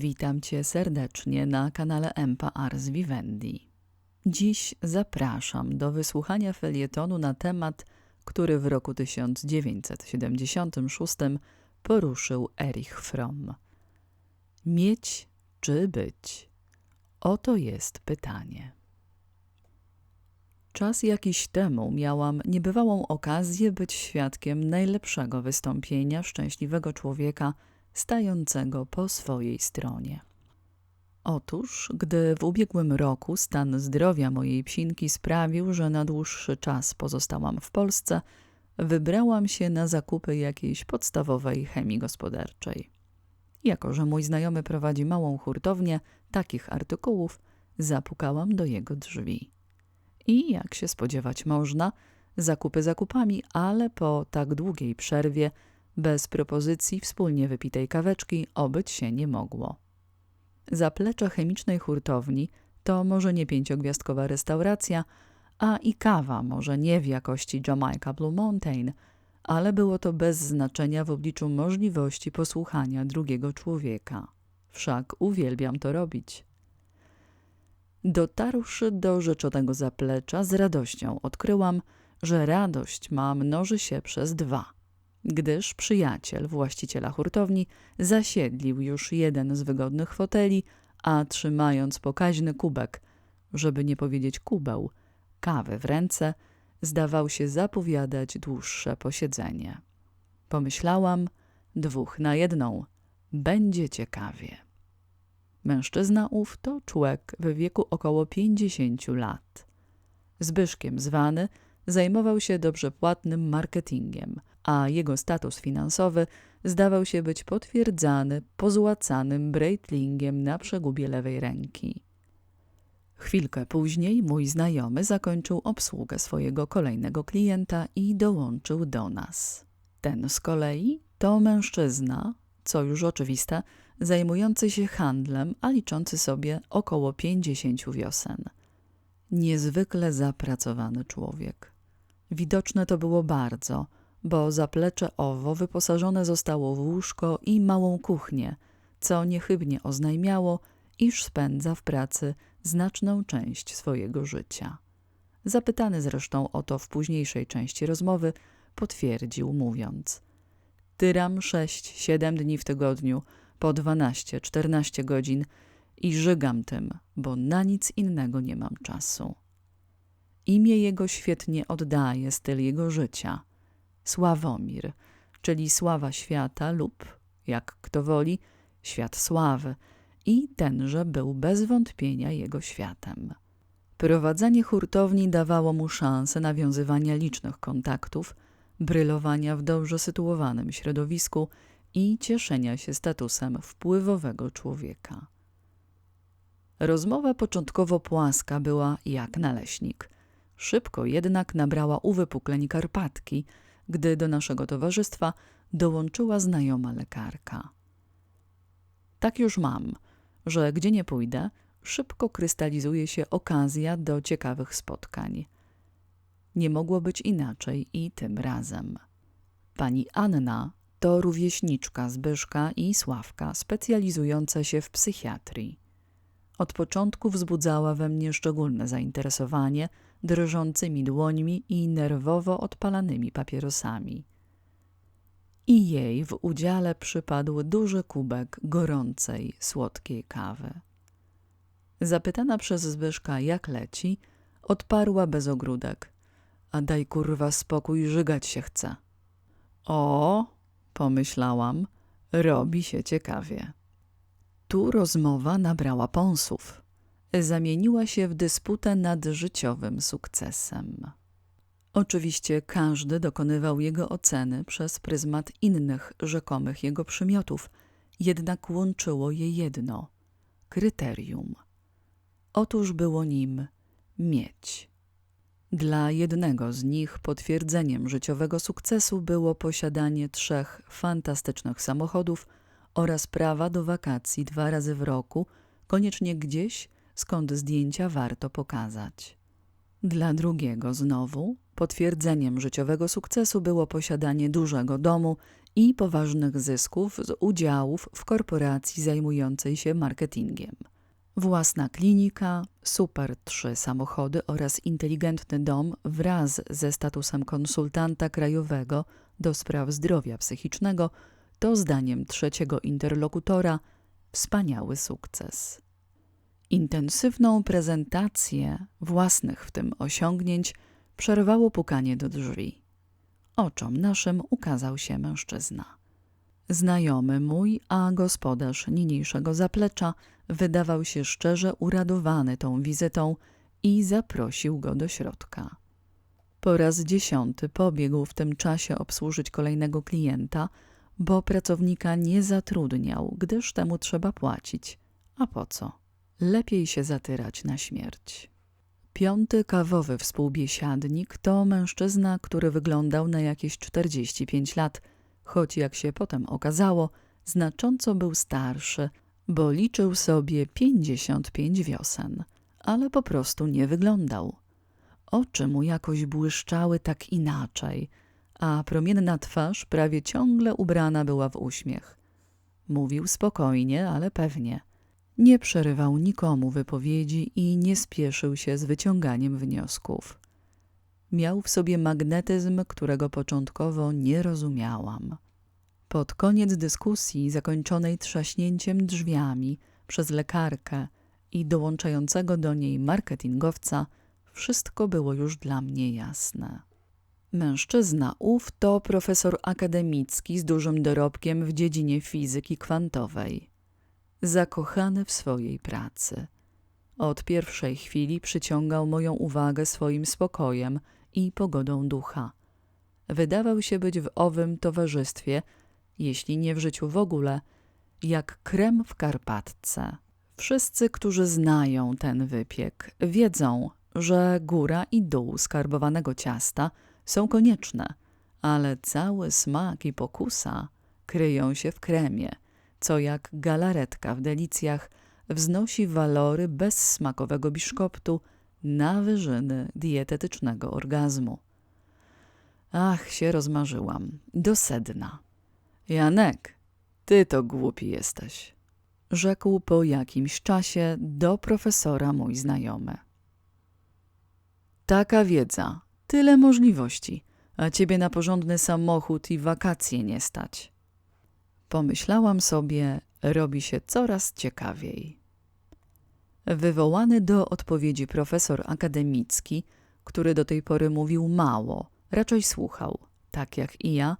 Witam Cię serdecznie na kanale Empa Ars Vivendi. Dziś zapraszam do wysłuchania felietonu na temat, który w roku 1976 poruszył Erich Fromm. Mieć czy być? Oto jest pytanie. Czas jakiś temu miałam niebywałą okazję być świadkiem najlepszego wystąpienia szczęśliwego człowieka stającego po swojej stronie. Otóż, gdy w ubiegłym roku stan zdrowia mojej psinki sprawił, że na dłuższy czas pozostałam w Polsce, wybrałam się na zakupy jakiejś podstawowej chemii gospodarczej. Jako, że mój znajomy prowadzi małą hurtownię takich artykułów, zapukałam do jego drzwi. I jak się spodziewać można, zakupy zakupami, ale po tak długiej przerwie, bez propozycji wspólnie wypitej kaweczki, obyć się nie mogło. Zaplecze chemicznej hurtowni to może nie pięciogwiazdkowa restauracja, a i kawa może nie w jakości Jamaica Blue Mountain, ale było to bez znaczenia w obliczu możliwości posłuchania drugiego człowieka. Wszak uwielbiam to robić. Dotarłszy do rzeczonego zaplecza, z radością odkryłam, że radość ma mnoży się przez dwa, gdyż przyjaciel właściciela hurtowni zasiedlił już jeden z wygodnych foteli, a trzymając pokaźny kubek, żeby nie powiedzieć kubeł, kawy w ręce, zdawał się zapowiadać dłuższe posiedzenie. Pomyślałam, dwóch na jedną, będzie ciekawie. Mężczyzna ów to człowiek w wieku około pięćdziesięciu lat. Zbyszkiem zwany zajmował się dobrze płatnym marketingiem, a jego status finansowy zdawał się być potwierdzany pozłacanym Breitlingiem na przegubie lewej ręki. Chwilkę później mój znajomy zakończył obsługę swojego kolejnego klienta i dołączył do nas. Ten z kolei to mężczyzna, co już oczywiste, zajmujący się handlem, a liczący sobie około pięćdziesięciu wiosen. Niezwykle zapracowany człowiek. Widoczne to było bardzo, bo zaplecze owo wyposażone zostało w łóżko i małą kuchnię, co niechybnie oznajmiało, iż spędza w pracy znaczną część swojego życia. Zapytany zresztą o to w późniejszej części rozmowy, potwierdził mówiąc: Tyram sześć, siedem dni w tygodniu, po dwanaście, czternaście godzin i żygam tym, bo na nic innego nie mam czasu. Imię jego świetnie oddaje styl jego życia. Sławomir, czyli sława świata lub, jak kto woli, świat sławy – i tenże był bez wątpienia jego światem. Prowadzenie hurtowni dawało mu szansę nawiązywania licznych kontaktów, brylowania w dobrze sytuowanym środowisku i cieszenia się statusem wpływowego człowieka. Rozmowa początkowo płaska była jak naleśnik. Szybko jednak nabrała uwypukleń Karpatki, gdy do naszego towarzystwa dołączyła znajoma lekarka. Tak już mam – że gdzie nie pójdę, szybko krystalizuje się okazja do ciekawych spotkań. Nie mogło być inaczej i tym razem. Pani Anna to rówieśniczka Zbyszka i Sławka, specjalizująca się w psychiatrii. Od początku wzbudzała we mnie szczególne zainteresowanie drżącymi dłońmi i nerwowo odpalanymi papierosami i jej w udziale przypadł duży kubek gorącej, słodkiej kawy. Zapytana przez Zbyszka, jak leci, odparła bez ogródek. A daj kurwa spokój, żygać się chce. O, pomyślałam, robi się ciekawie. Tu rozmowa nabrała pąsów. Zamieniła się w dysputę nad życiowym sukcesem. Oczywiście każdy dokonywał jego oceny przez pryzmat innych rzekomych jego przymiotów, jednak łączyło je jedno kryterium. Otóż było nim mieć. Dla jednego z nich potwierdzeniem życiowego sukcesu było posiadanie trzech fantastycznych samochodów oraz prawa do wakacji dwa razy w roku, koniecznie gdzieś, skąd zdjęcia warto pokazać. Dla drugiego znowu Potwierdzeniem życiowego sukcesu było posiadanie dużego domu i poważnych zysków z udziałów w korporacji zajmującej się marketingiem. Własna klinika, super trzy samochody oraz inteligentny dom wraz ze statusem konsultanta krajowego do spraw zdrowia psychicznego to zdaniem trzeciego interlokutora wspaniały sukces. Intensywną prezentację własnych w tym osiągnięć przerwało pukanie do drzwi. Oczom naszym ukazał się mężczyzna. Znajomy mój, a gospodarz niniejszego zaplecza wydawał się szczerze uradowany tą wizytą i zaprosił go do środka. Po raz dziesiąty pobiegł w tym czasie obsłużyć kolejnego klienta, bo pracownika nie zatrudniał, gdyż temu trzeba płacić. A po co? Lepiej się zatyrać na śmierć. Piąty kawowy współbiesiadnik to mężczyzna, który wyglądał na jakieś 45 lat, choć jak się potem okazało, znacząco był starszy, bo liczył sobie 55 wiosen, ale po prostu nie wyglądał. Oczy mu jakoś błyszczały tak inaczej, a promienna twarz prawie ciągle ubrana była w uśmiech. Mówił spokojnie, ale pewnie. Nie przerywał nikomu wypowiedzi i nie spieszył się z wyciąganiem wniosków. Miał w sobie magnetyzm, którego początkowo nie rozumiałam. Pod koniec dyskusji, zakończonej trzaśnięciem drzwiami przez lekarkę i dołączającego do niej marketingowca, wszystko było już dla mnie jasne. Mężczyzna ów to profesor akademicki z dużym dorobkiem w dziedzinie fizyki kwantowej. Zakochany w swojej pracy. Od pierwszej chwili przyciągał moją uwagę swoim spokojem i pogodą ducha. Wydawał się być w owym towarzystwie, jeśli nie w życiu w ogóle, jak krem w Karpatce. Wszyscy, którzy znają ten wypiek, wiedzą, że góra i dół skarbowanego ciasta są konieczne, ale cały smak i pokusa kryją się w kremie, co jak galaretka w delicjach wznosi walory bezsmakowego biszkoptu na wyżyny dietetycznego orgazmu. Ach, się rozmarzyłam, do sedna. Janek, ty to głupi jesteś, rzekł po jakimś czasie do profesora mój znajomy. Taka wiedza, tyle możliwości, a ciebie na porządny samochód i wakacje nie stać. Pomyślałam sobie, robi się coraz ciekawiej. Wywołany do odpowiedzi profesor akademicki, który do tej pory mówił mało, raczej słuchał, tak jak i ja,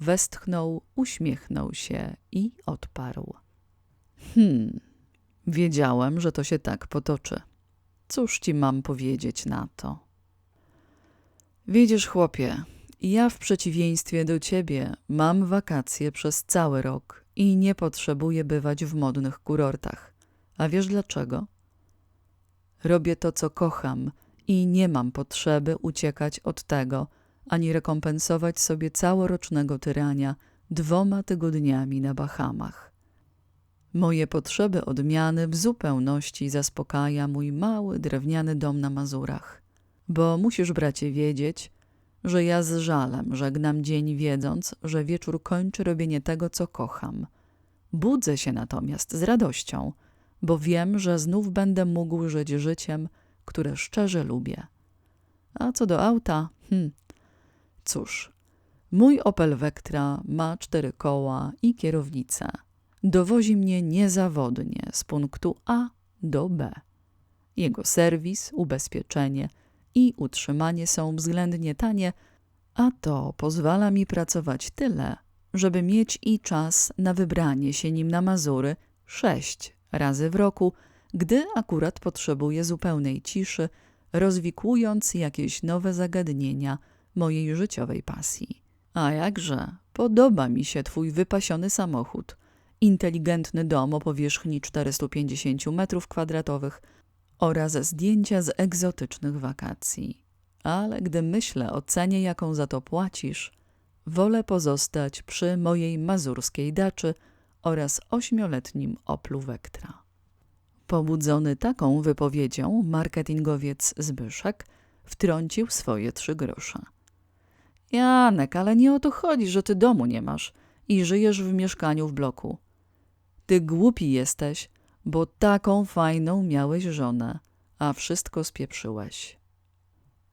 westchnął, uśmiechnął się i odparł. Hmm, wiedziałem, że to się tak potoczy. Cóż ci mam powiedzieć na to? Widzisz, chłopie, ja w przeciwieństwie do ciebie mam wakacje przez cały rok i nie potrzebuję bywać w modnych kurortach. A wiesz dlaczego? Robię to, co kocham i nie mam potrzeby uciekać od tego, ani rekompensować sobie całorocznego tyrania dwoma tygodniami na Bahamach. Moje potrzeby odmiany w zupełności zaspokaja mój mały drewniany dom na Mazurach. Bo musisz, bracie, wiedzieć, że ja z żalem żegnam dzień, wiedząc, że wieczór kończy robienie tego, co kocham. Budzę się natomiast z radością, bo wiem, że znów będę mógł żyć życiem, które szczerze lubię. A co do auta, hm, cóż, mój Opel Vectra ma cztery koła i kierownicę. Dowozi mnie niezawodnie z punktu A do B. Jego serwis, ubezpieczenie – i utrzymanie są względnie tanie, a to pozwala mi pracować tyle, żeby mieć i czas na wybranie się nim na Mazury sześć razy w roku, gdy akurat potrzebuję zupełnej ciszy, rozwikłując jakieś nowe zagadnienia mojej życiowej pasji. A jakże, podoba mi się twój wypasiony samochód. Inteligentny dom o powierzchni 450 m2, oraz zdjęcia z egzotycznych wakacji. Ale gdy myślę o cenie, jaką za to płacisz, wolę pozostać przy mojej mazurskiej daczy oraz ośmioletnim Oplu Vectra. Pobudzony taką wypowiedzią, marketingowiec Zbyszek wtrącił swoje trzy grosze. Janek, ale nie o to chodzi, że ty domu nie masz. i żyjesz w mieszkaniu w bloku. Ty głupi jesteś, bo taką fajną miałeś żonę, a wszystko spieprzyłeś.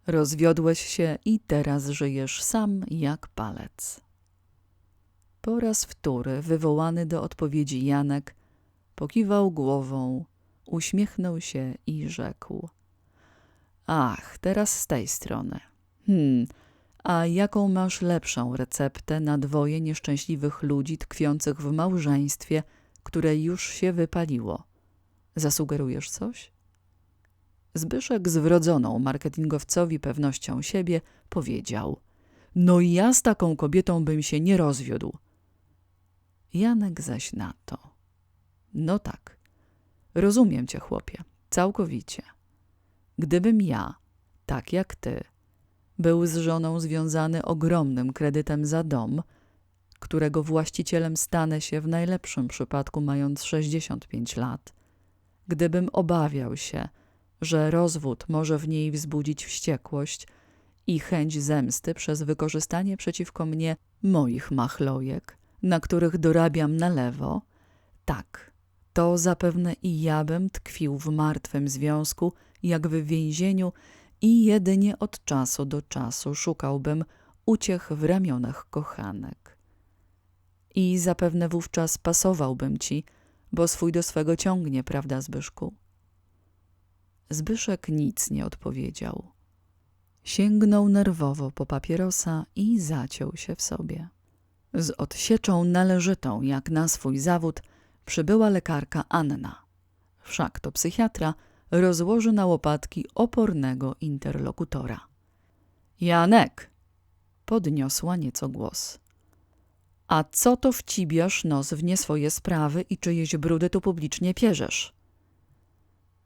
Rozwiodłeś się i teraz żyjesz sam jak palec. Po raz wtóry, wywołany do odpowiedzi Janek, pokiwał głową, uśmiechnął się i rzekł: Ach, teraz z tej strony. Hmm, a jaką masz lepszą receptę na dwoje nieszczęśliwych ludzi tkwiących w małżeństwie, które już się wypaliło? Zasugerujesz coś? Zbyszek z wrodzoną marketingowcowi pewnością siebie powiedział: No ja z taką kobietą bym się nie rozwiódł. Janek zaś na to: No tak, rozumiem cię, chłopie, całkowicie. Gdybym ja, tak jak ty, był z żoną związany ogromnym kredytem za dom, którego właścicielem stanę się w najlepszym przypadku mając 65 lat, gdybym obawiał się, że rozwód może w niej wzbudzić wściekłość i chęć zemsty przez wykorzystanie przeciwko mnie moich machlojek, na których dorabiam na lewo, tak, to zapewne i ja bym tkwił w martwym związku, jak w więzieniu i jedynie od czasu do czasu szukałbym uciech w ramionach kochanek. I zapewne wówczas pasowałbym ci, bo swój do swego ciągnie, prawda, Zbyszku? Zbyszek nic nie odpowiedział. Sięgnął nerwowo po papierosa i zaciął się w sobie. Z odsieczą należytą jak na swój zawód przybyła lekarka Anna. Wszak to psychiatra rozłoży na łopatki opornego interlokutora. Janek! Podniosła nieco głos. A co to wcibiasz nos w nie swoje sprawy i czyjeś brudy tu publicznie pierzesz?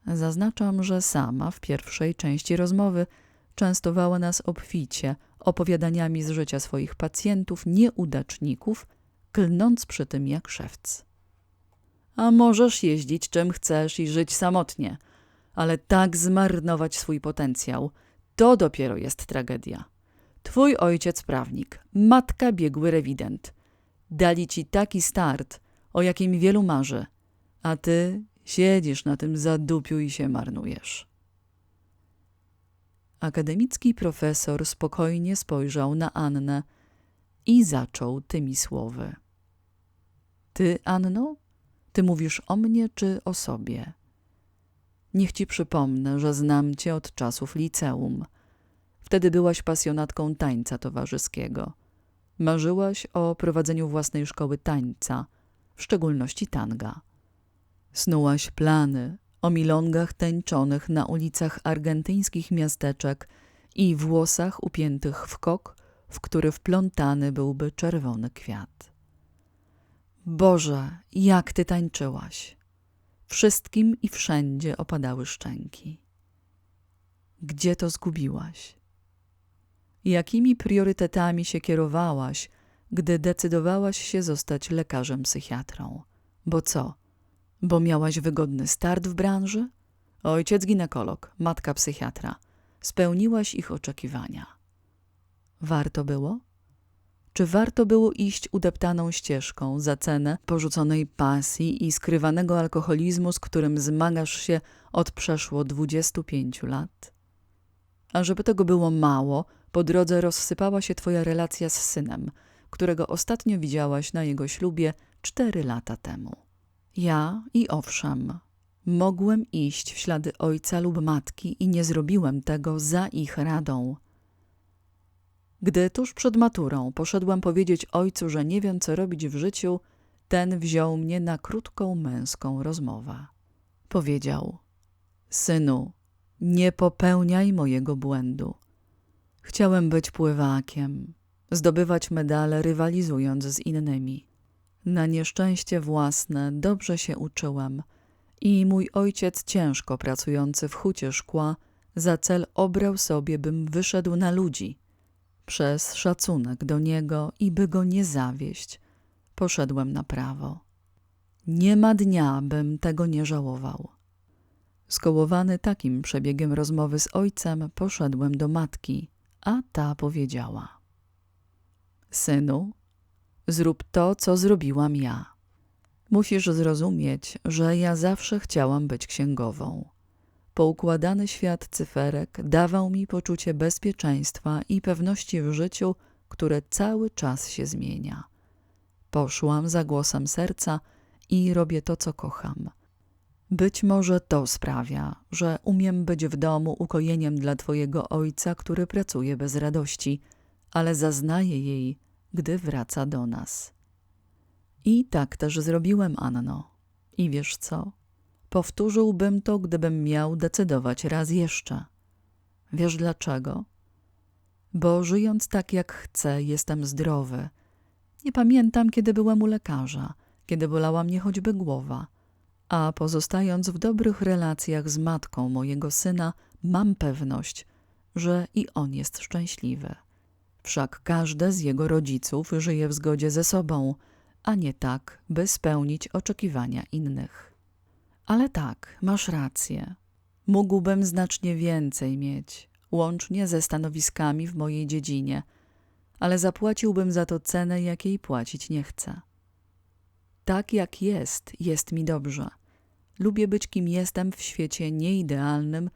Zaznaczam, że sama w pierwszej części rozmowy częstowała nas obficie opowiadaniami z życia swoich pacjentów, nieudaczników, klnąc przy tym jak szewc. A możesz jeździć czym chcesz i żyć samotnie, ale tak zmarnować swój potencjał, to dopiero jest tragedia. Twój ojciec prawnik, matka biegły rewident. Dali ci taki start, o jakim wielu marzy, a ty siedzisz na tym zadupiu i się marnujesz. Akademicki profesor spokojnie spojrzał na Annę i zaczął tymi słowy. Ty, Anno? Ty mówisz o mnie czy o sobie? Niech ci przypomnę, że znam cię od czasów liceum. Wtedy byłaś pasjonatką tańca towarzyskiego. Marzyłaś o prowadzeniu własnej szkoły tańca, w szczególności tanga. Snułaś plany o milongach tańczonych na ulicach argentyńskich miasteczek i włosach upiętych w kok, w który wplątany byłby czerwony kwiat. Boże, jak ty tańczyłaś! Wszystkim i wszędzie opadały szczęki. Gdzie to zgubiłaś? Jakimi priorytetami się kierowałaś, gdy decydowałaś się zostać lekarzem psychiatrą? Bo co? Bo miałaś wygodny start w branży? Ojciec ginekolog, matka psychiatra. Spełniłaś ich oczekiwania. Warto było? Czy warto było iść udeptaną ścieżką za cenę porzuconej pasji i skrywanego alkoholizmu, z którym zmagasz się od przeszło 25 lat? A żeby tego było mało, po drodze rozsypała się twoja relacja z synem, którego ostatnio widziałaś na jego ślubie cztery lata temu. Ja i owszem, mogłem iść w ślady ojca lub matki i nie zrobiłem tego za ich radą. Gdy tuż przed maturą poszedłem powiedzieć ojcu, że nie wiem, co robić w życiu, ten wziął mnie na krótką męską rozmowę. Powiedział: Synu, nie popełniaj mojego błędu. Chciałem być pływakiem, zdobywać medale rywalizując z innymi. Na nieszczęście własne dobrze się uczyłem i mój ojciec, ciężko pracujący w hucie szkła, za cel obrał sobie, bym wyszedł na ludzi. Przez szacunek do niego i by go nie zawieść, poszedłem na prawo. Nie ma dnia, bym tego nie żałował. Skołowany takim przebiegiem rozmowy z ojcem, poszedłem do matki, a ta powiedziała: Synu, Zrób to, co zrobiłam ja. Musisz zrozumieć, że ja zawsze chciałam być księgową. Poukładany świat cyferek dawał mi poczucie bezpieczeństwa i pewności w życiu, które cały czas się zmienia. Poszłam za głosem serca i robię to, co kocham. Być może to sprawia, że umiem być w domu ukojeniem dla Twojego ojca, który pracuje bez radości, ale zaznaje jej, gdy wraca do nas. I tak też zrobiłem, Anno. I wiesz co? Powtórzyłbym to, gdybym miał decydować raz jeszcze. Wiesz dlaczego? Bo żyjąc tak jak chcę, jestem zdrowy. Nie pamiętam, kiedy byłem u lekarza, kiedy bolała mnie choćby głowa. A pozostając w dobrych relacjach z matką mojego syna, mam pewność, że i on jest szczęśliwy. Wszak każdy z jego rodziców żyje w zgodzie ze sobą, a nie tak, by spełnić oczekiwania innych. Ale tak, masz rację. Mógłbym znacznie więcej mieć, łącznie ze stanowiskami w mojej dziedzinie, ale zapłaciłbym za to cenę, jakiej płacić nie chcę. Tak jak jest, jest mi dobrze. Lubię być kim jestem w świecie nieidealnym,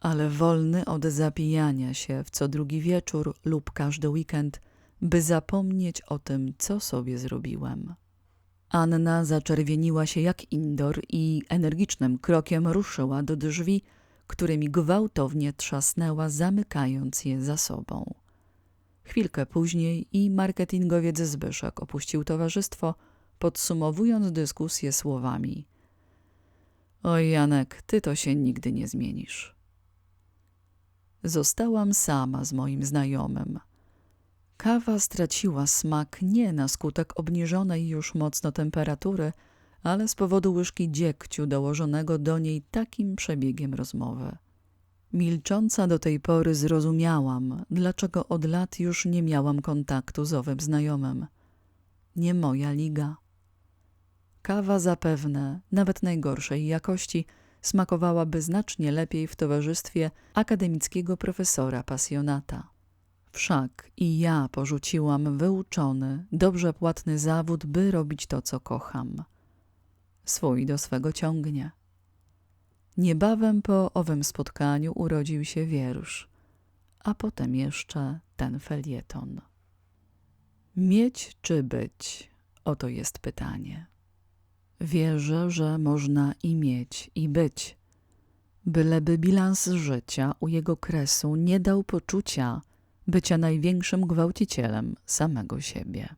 ale wolny od zapijania się w co drugi wieczór lub każdy weekend, by zapomnieć o tym, co sobie zrobiłem. Anna zaczerwieniła się jak indor i energicznym krokiem ruszyła do drzwi, którymi gwałtownie trzasnęła, zamykając je za sobą. Chwilkę później i marketingowiec Zbyszek opuścił towarzystwo, podsumowując dyskusję słowami: Oj, Janek, ty to się nigdy nie zmienisz. Zostałam sama z moim znajomym. Kawa straciła smak nie na skutek obniżonej już mocno temperatury, ale z powodu łyżki dziegciu dołożonego do niej takim przebiegiem rozmowy. Milcząca do tej pory zrozumiałam, dlaczego od lat już nie miałam kontaktu z owym znajomym. Nie moja liga. Kawa zapewne, nawet najgorszej jakości, smakowałaby znacznie lepiej w towarzystwie akademickiego profesora pasjonata. Wszak i ja porzuciłam wyuczony, dobrze płatny zawód, by robić to, co kocham. Swój do swego ciągnie. Niebawem po owym spotkaniu urodził się wiersz, a potem jeszcze ten felieton. Mieć czy być? Oto jest pytanie. Wierzę, że można i mieć, i być. Byleby bilans życia u jego kresu nie dał poczucia bycia największym gwałcicielem samego siebie.